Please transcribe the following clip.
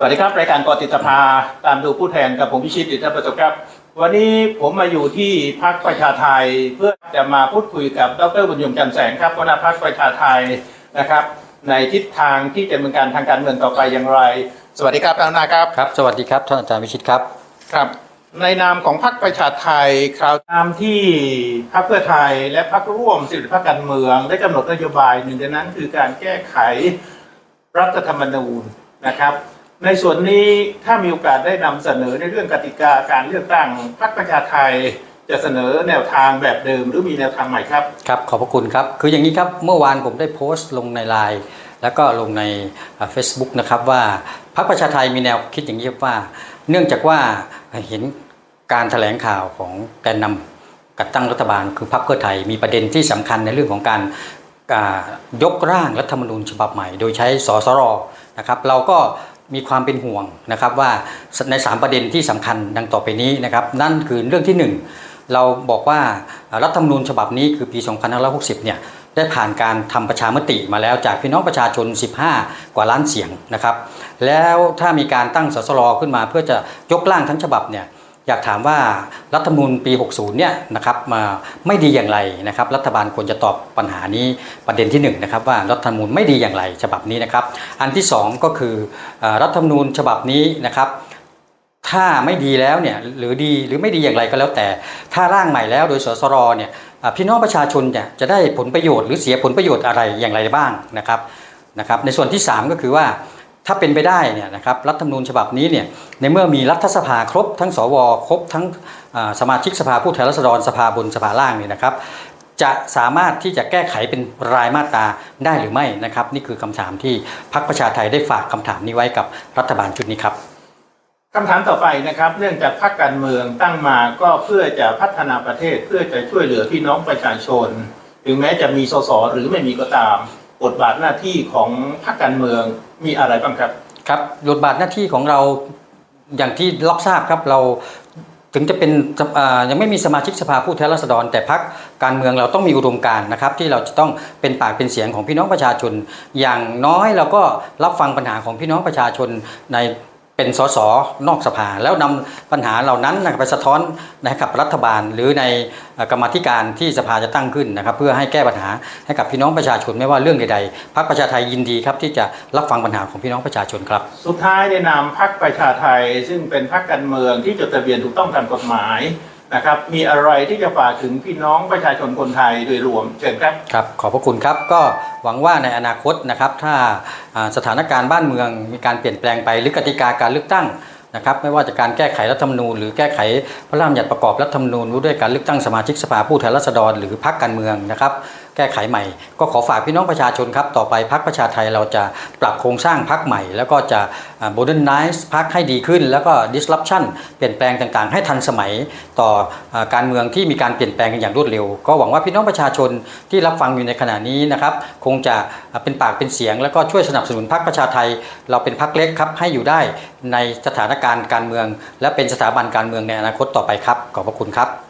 สวัสดีครับ รายการกอติดสภาตามดูผู้แทนกับผมพิชิตอิทธิประสบครับ วันนี้ผมมาอยู่ที่พักประชาไทยเพื่อจะมาพูดคุยกับดรบุญยงจันทร์แสงครับหัวหน้าพักประชาไทยนะครับ ในทิศทางที่จะดำเนินการทางการเมืองต่อไปอย่างไร สวัสดีครับท่านหัวหน้าครับครับ สวัสดีครับท่านอาจารย์วิชิตครับ ครับ ในนามของพรรคประชาไทยคราวตามที่พรรคเพื่อไทยและพรรคร่วมสิบพรรคการเมืองได้กำหนดนโยบายหนึ่งในนั้นคือการแก้ไขรัฐธรรมนูญนะครับ ในส่วนนี้ถ้ามีโอกาสได้นำเสนอในเรื่องกติกาการเลือกตั้งพรรคประชาไทย จะเสนอแนวทางแบบเดิมหรือมีแนวทางใหม่ครับครับขอบพระคุณครับ คืออย่างนี้ครับเมื่อวานผมได้โพสต์ลงในไลน์แล้วก็ลงในเฟซบุ๊กนะครับว่าพรรคประชาไทยมีแนวคิดอย่างนี้ครับว่า เนื่องจากว่าเห็นการแถลงข่าวของแกนนำกัดตั้งรัฐบาล คือพรรคเพื่อไทยมีประเด็นที่สำคัญในเรื่องของการยกร่างรัฐธรรมนูญฉบับใหม่ โดยใช้สสรนะครับ เราก็ มีความเป็นห่วงนะครับว่าใน 3 ประเด็นที่สำคัญดังต่อไปนี้นะครับนั่นคือเรื่องที่หนึ่งเราบอกว่ารัฐธรรมนูญฉบับนี้คือปี 2560 เนี่ยได้ผ่านการทำประชามติมาแล้วจากพี่น้องประชาชน 15 กว่าล้านเสียงนะครับแล้วถ้ามีการตั้งสสรขึ้นมาเพื่อจะยกร่างทั้งฉบับเนี่ย อยากถามว่ารัฐธรรมนูญปี 60 เนี่ยนะครับมาไม่ดีอย่างไรนะครับ รัฐบาลควรจะตอบปัญหานี้ประเด็นที่1นะครับว่ารัฐธรรมนูญไม่ดีอย่างไรฉบับนี้นะครับ อันที่ 2 ก็คือรัฐธรรมนูญฉบับนี้นะครับถ้าไม่ดีแล้วเนี่ยหรือดีหรือไม่ดีอย่างไรก็แล้วแต่ ถ้าร่างใหม่แล้วโดยสสรเนี่ยพี่น้องประชาชนเนี่ยจะได้ผลประโยชน์หรือเสียผลประโยชน์อะไรอย่างไรบ้างนะครับนะครับ ในส่วนที่ 3 ก็คือว่า ถ้าเป็นไปได้เนี่ยนะครับรัฐธรรมนูญฉบับนี้เนี่ยในเมื่อมีรัฐสภาครบ ทั้งสวครบทั้งสมาชิกสภาผู้แทนราษฎรสภาบนสภาล่างเนี่ยนะครับ จะสามารถที่จะแก้ไขเป็นรายมาตราได้หรือไม่นะครับ นี่คือคำถามที่พรรคประชาไทยได้ฝากคำถามนี้ไว้กับรัฐบาลชุดนี้ครับคำถามต่อไปนะครับเนื่องจากพรรคการเมืองตั้งมาก็เพื่อจะพัฒนาประเทศเพื่อจะช่วยเหลือพี่น้องประชาชน ถึงแม้จะมีสสหรือไม่มีก็ตาม บทบาทหน้าที่ของพรรคการเมืองมีอะไรบ้างครับ ครับบทบาทหน้าที่ของเราอย่างที่รับทราบครับเราถึงจะเป็นยังไม่มีสมาชิกสภาผู้แทนราษฎร แต่พักการเมืองเราต้องมีอุดมการนะครับ ที่เราจะต้องเป็นปากเป็นเสียงของพี่น้องประชาชน อย่างน้อยเราก็รับฟังปัญหาของพี่น้องประชาชนใน เป็นสสนอกสภา แล้วนำปัญหาเหล่านั้นนะครับไปสะท้อนนะครับรัฐบาลหรือในกรรมธิการที่สภาจะตั้งขึ้นนะครับ เพื่อให้แก้ปัญหาให้กับพี่น้องประชาชนไม่ว่าเรื่องใดๆพรรคประชาไทยยินดีครับที่จะรับฟังปัญหาของพี่น้องประชาชนครับ สุดท้ายในนามพรรคประชาไทย ซึ่งเป็นพรรคการเมืองที่จดทะเบียนถูกต้องตามกฎหมาย นะครับ มีอะไรที่จะฝากถึงพี่น้องประชาชนคนไทยโดยรวมเชิญครับ ครับ ขอบพระคุณครับก็หวังว่าในอนาคตนะครับ ถ้าสถานการณ์บ้านเมืองมีการเปลี่ยนแปลงไปหรือกติกาการเลือกตั้งนะครับไม่ว่าจะการแก้ไขรัฐธรรมนูญหรือแก้ไขพระราชบัญญัติประกอบรัฐธรรมนูญด้วยการเลือกตั้งสมาชิกสภาผู้แทนราษฎรหรือพรรคการเมืองนะครับ แก้ไขใหม่ ก็ขอฝากพี่น้องประชาชนครับ ต่อไปพรรคประชาไทยเราจะปรับโครงสร้างพรรคใหม่ แล้วก็จะโมเดิร์นไนซ์พรรคให้ดีขึ้น แล้วก็ disruption เปลี่ยนแปลงต่างๆ ให้ทันสมัยต่อการเมืองที่มีการเปลี่ยนแปลงกันอย่างรวดเร็ว ก็หวังว่าพี่น้องประชาชนที่รับฟังอยู่ในขณะนี้นะครับคงจะเป็นปากเป็นเสียง แล้วก็ช่วยสนับสนุนพรรคประชาไทย เราเป็นพรรคเล็กครับให้อยู่ได้ในสถานการณ์การเมือง และเป็นสถาบันการเมืองในอนาคตต่อไปครับขอบพระคุณครับ